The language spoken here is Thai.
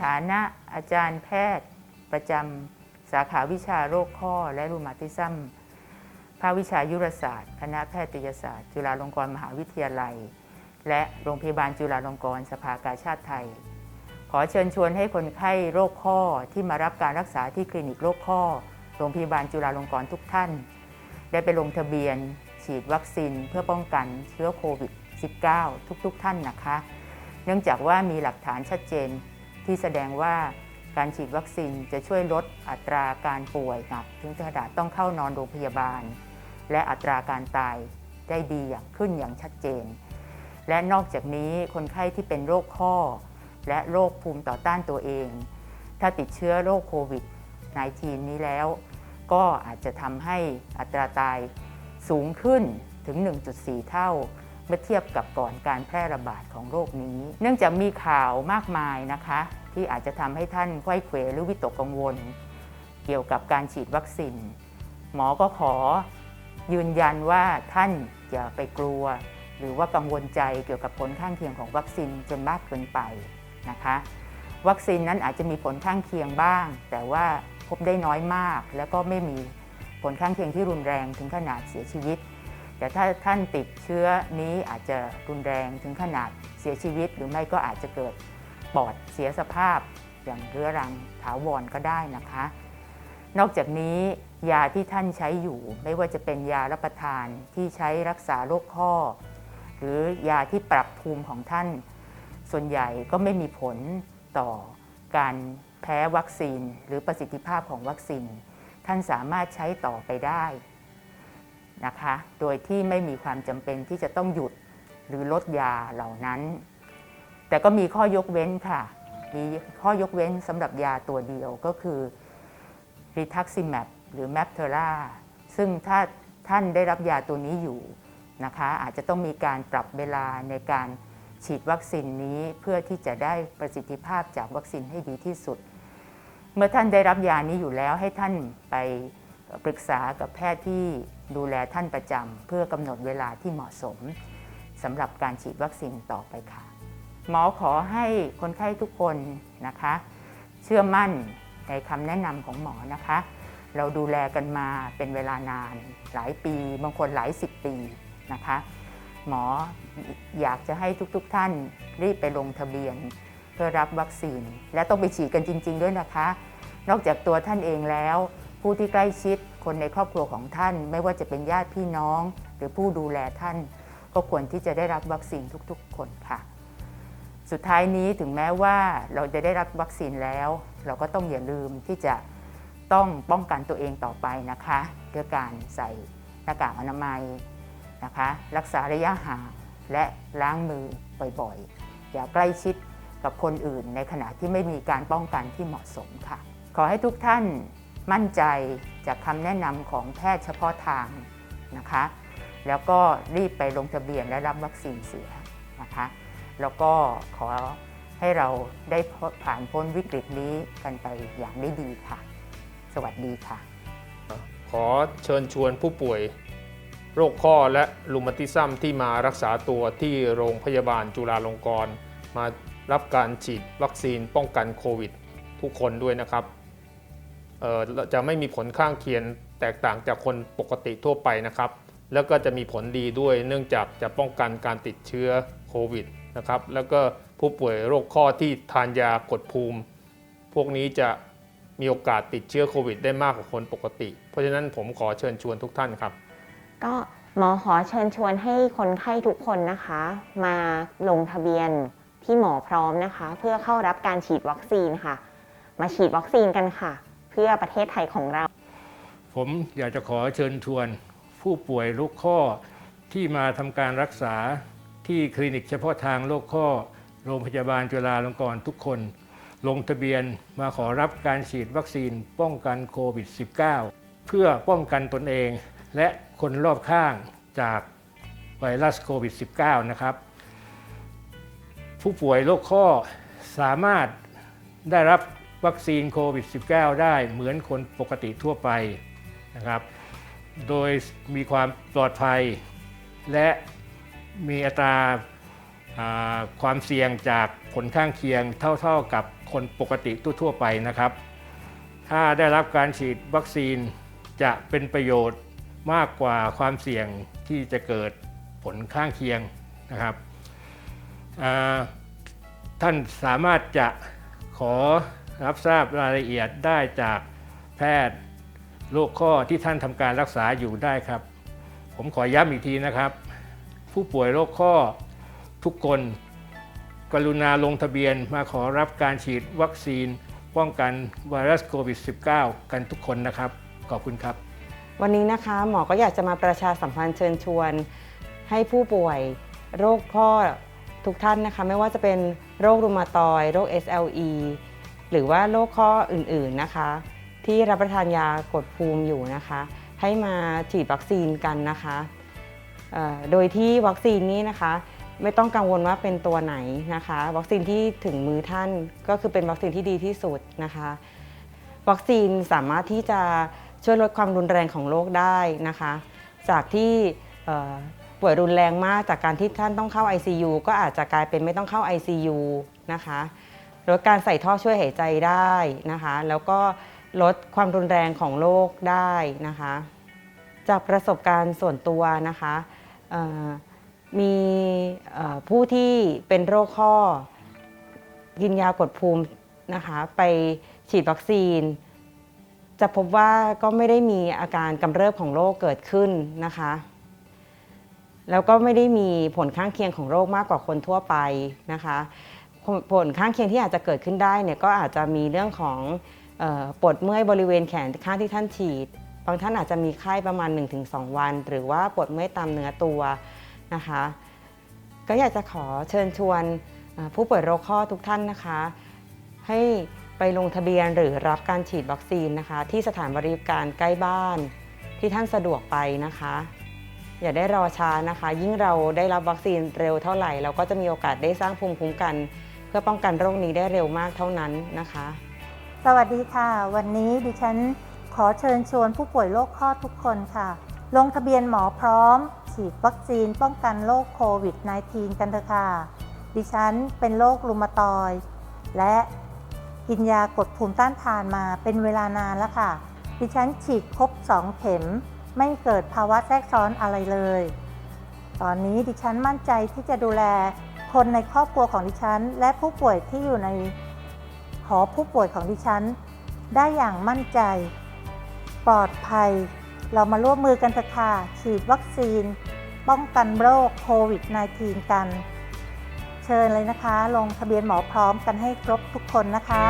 ฐานะอาจารย์แพทย์ประจำสาขาวิชาโรคข้อและรูมาติซัมภาควิชายุรศาสตร์ คณะแพทยศาสตร์ จุฬาลงกรณ์มหาวิทยาลัย และโรงพยาบาลจุฬาลงกรณ์สภากาชาติไทย ขอเชิญชวนให้คนไข้โรคข้อที่มารับการรักษาที่คลินิกโรคข้อ โรงพยาบาลจุฬาลงกรณ์ทุกท่าน ได้ไปลงทะเบียน ฉีดวัคซีนเพื่อป้องกันเชื้อโควิด -19 ทุกๆทท่านนะคะ เนื่องจากว่ามีหลักฐานชัดเจน ที่แสดงว่าการฉีดวัคซีนจะช่วยลดอัตราการป่วยหนักถึงขนาดต้องเข้านอนโรงพยาบาล และอัตราการตายได้ดีอย่างขึ้นอย่างชัดเจน และนอกจากนี้คนไข้ที่เป็นโรคข้อ และโรคภูมิต่อต้านตัวเอง ถ้าติดเชื้อโรคโควิด -19 นี้แล้ว ก็อาจจะทำให้อัตราตายสูงขึ้นถึง 1.4 เท่า เมื่อเทียบกับก่อนการแพร่ระบาดของโรคนี้ เนื่องจากมีข่าวมากมายนะคะ ที่อาจจะทำให้ท่านไข้เขวหรือวิตกกังวล เกี่ยวกับการฉีดวัคซีนหมอก็ขอยืนยันว่าท่านอย่าไปกลัว หรือว่ากังวลใจเกี่ยวกับผลข้างเคียงของวัคซีนจนมากเกินไปนะคะ วัคซีนนั้นอาจจะมีผลข้างเคียงบ้าง แต่ว่าพบได้น้อยมาก แล้วก็ไม่มีผลข้างเคียงที่รุนแรงถึงขนาดเสียชีวิต แต่ถ้าท่านติดเชื้อนี้อาจจะรุนแรงถึงขนาดเสียชีวิต หรือไม่ก็อาจจะเกิดปอดเสียสภาพอย่างเรื้อรังถาวรก็ได้นะคะ นอกจากนี้ยาที่ท่านใช้อยู่ ไม่ว่าจะเป็นยารับประทานที่ใช้รักษาโรคข้อ หรือยาที่ปรับภูมิของท่าน ส่วนใหญ่ก็ไม่มีผลต่อการแพ้วัคซีน หรือประสิทธิภาพของวัคซีน ท่านสามารถใช้ต่อไปได้ นะคะ โดยที่ไม่มีความจำเป็นที่จะต้องหยุดหรือลดยาเหล่านั้น แต่ก็มีข้อยกเว้นค่ะ มีข้อยกเว้นสำหรับยาตัวเดียวก็คือ r e t u x i m a b หรือ m a p t e r a ซึ่งถ้าท่านได้รับยาตัวนี้อยู่นะคะ อาจจะต้องมีการปรับเวลาในการฉีดวัคซีนนี้เพื่อที่จะได้ประสิทธิภาพจากวัคซีนให้ดีที่สุด เมื่อท่านได้รับยานี้อยู่แล้วให้ท่านไปปรึกษากับแพทย์ที่ ดูแลท่านประจำเพื่อกำหนดเวลาที่เหมาะสมสำหรับการฉีดวัคซีนต่อไปค่ะ หมอขอให้คนไข้ทุกคนนะคะ เชื่อมั่นในคำแนะนำของหมอนะคะ เราดูแลกันมาเป็นเวลานานหลายปี บางคนหลายสิบปีนะคะ หมออยากจะให้ทุกๆทท่านรีบไปลงทะเบียน เพื่อรับวัคซีน และต้องไปฉีดกันจริง ๆ ด้วยนะคะ นอกจากตัวท่านเองแล้ว ผู้ที่ใกล้ชิด คนในครอบครัวของท่าน ไม่ว่าจะเป็นญาติพี่น้อง หรือผู้ดูแลท่าน ก็ควรที่จะได้รับวัคซีนทุกๆ คนค่ะ สุดท้ายนี้ถึงแม้ว่าเราจะได้รับวัคซีนแล้ว เราก็ต้องอย่าลืมที่จะต้องป้องกันตัวเองต่อไปนะคะด้วยการใส่หน้ากากอนามัยนะคะ รักษาระยะห่างและล้างมือบ่อยๆ อย่าใกล้ชิดกับคนอื่นในขณะที่ไม่มีการป้องกันที่เหมาะสมค่ะ ขอให้ทุกท่าน มั่นใจจากคำแนะนำของแพทย์เฉพาะทางนะคะ แล้วก็รีบไปลงทะเบียนและรับวัคซีนเสียนะคะ แล้วก็ขอให้เราได้ผ่านพ้นวิกฤตนี้กันไปอย่างได้ดีค่ะ สวัสดีค่ะ ขอเชิญชวนผู้ป่วย โรคข้อและรูมาติซัมที่มารักษาตัวที่โรงพยาบาลจุฬาลงกรณ์มารับการฉีดวัคซีนป้องกันโควิด ทุกคนด้วยนะครับ จะไม่มีผลข้างเคียงแตกต่างจากคนปกติทั่วไปนะครับ แล้วก็จะมีผลดีด้วยเนื่องจากจะป้องกันการติดเชื้อโควิดนะครับ แล้วก็ผู้ป่วยโรคข้อที่ทานยากดภูมิ พวกนี้จะมีโอกาสติดเชื้อโควิดได้มากกว่าคนปกติ เพราะฉะนั้นผมขอเชิญชวนทุกท่านครับ ก็หมอขอเชิญชวนให้คนไข้ทุกคนนะคะ มาลงทะเบียนที่หมอพร้อมนะคะ เพื่อเข้ารับการฉีดวัคซีนค่ะ มาฉีดวัคซีนกันค่ะ เพื่อประเทศไทยของเรา ผมอยากจะขอเชิญชวน ผู้ป่วยโรคข้อที่มาทำการรักษาที่คลินิกเฉพาะทางโรคข้อ โรงพยาบาลจุฬาลงกรณ์ทุกคน ลงทะเบียนมาขอรับการฉีดวัคซีนป้องกันโควิด -19 เพื่อป้องกันตนเอง และคนรอบข้างจากไวรัสโควิด -19 นะครับ ผู้ป่วยโรคข้อสามารถได้รับ วัคซีนโควิด -19 ได้เหมือนคนปกติทั่วไปนะครับ โดยมีความปลอดภัย และมีอัตราความเสี่ยงจากผลข้างเคียงเท่าๆกับคนปกติทั่วๆไปนะครับ ถ้าได้รับการฉีดวัคซีนจะเป็นประโยชน์มากกว่าความเสี่ยงที่จะเกิดผลข้างเคียงนะครับท่านสามารถจะขอ รับทราบรายละเอียดได้จากแพทย์โรคข้อที่ท่านทำการรักษาอยู่ได้ครับ ผมขอย้ำอีกทีนะครับ ผู้ป่วยโรคข้อทุกคน กรุณาลงทะเบียนมาขอรับการฉีดวัคซีน ป้องกันไวรัสโควิด -19 กันทุกคนนะครับ ขอบคุณครับวันนี้นะคะหมอก็อยากจะมาประชาสัมพันธ์เชิญชวน ให้ผู้ป่วยโรคข้อทุกท่านนะคะ ไม่ว่าจะเป็นโรครุมาตอย โรค SLE หรือว่าโรคข้ออื่นๆนะคะ ที่รับประทานยากดภูมิอยู่นะคะ ให้มาฉีดวัคซีนกันนะคะโดยที่วัคซีนนี้นะคะ ไม่ต้องกังวลว่าเป็นตัวไหนนะคะ วัคซีนที่ถึงมือท่านก็คือเป็นวัคซีนที่ดีที่สุดนะคะ วัคซีนสามารถที่จะช่วยลดความรุนแรงของโรคได้นะคะ จากที่ป่วยรุนแรงมากจากการที่ท่านต้องเข้า ICU ก็อาจจะกลายเป็นไม่ต้องเข้า ICU นะคะ ลดการใส่ท่อช่วยหายใจได้นะคะ แล้วก็ลดความรุนแรงของโรคได้นะคะ จากประสบการณ์ส่วนตัวนะคะมีผู้ที่เป็นโรคข้อ กินยากดภูมินะคะ ไปฉีดวัคซีน จะพบว่าก็ไม่ได้มีอาการกำเริบของโรคเกิดขึ้นนะคะ แล้วก็ไม่ได้มีผลข้างเคียงของโรคมากกว่าคนทั่วไปนะคะ ผลข้างเคียงที่อาจจะเกิดขึ้นได้เนี่ยก็อาจจะมีเรื่องของออปวดเมื่อยบริเวณแขนข้างที่ท่านฉีด บางท่านอาจจะมีไข้ประมาณ 1-2 วัน หรือว่าปวดเมื่อยตามเนื้อตัวนะคะ ก็อยากจะขอเชิญชวนผู้ป่วยโรคข้อทุกท่านนะคะ ให้ไปลงทะเบียนหรือรับการฉีดวัคซีนนะคะ ที่สถานบริการใกล้บ้านที่ท่านสะดวกไปนะคะ อย่าได้รอช้านะคะ ยิ่งเราได้รับวัคซีนเร็วเท่าไหร่ เราก็จะมีโอกาสได้สร้างภูมิคุ้มกัน พื่อป้องกันโรคนี้ได้เร็วมากเท่านั้นนะคะ สวัสดีค่ะ วันนี้ดิฉันขอเชิญชวนผู้ป่วยโรคข้อทุกคนค่ะ ลงทะเบียนหมอพร้อม ฉีดวัคซีนป้องกันโรคโควิด -19 กันเถอะค่ะ ดิฉันเป็นโรครูมาตอยด์และกินยากดภูมิต้านทานมาเป็นเวลานานแล้วค่ะ ดิฉันฉีดครบ 2 เข็ม ไม่เกิดภาวะแทรกซ้อนอะไรเลย ตอนนี้ดิฉันมั่นใจที่จะดูแล คนในครอบครัวของดิฉัน และผู้ป่วยที่อยู่ในหอผู้ป่วยของดิฉัน ได้อย่างมั่นใจ ปลอดภัย เรามาร่วมมือกันเถอะค่ะฉีดวัคซีน ป้องกันโรคโควิด -19 กัน เชิญเลยนะคะ ลงทะเบียนหมอพร้อมกันให้ครบทุกคนนะคะ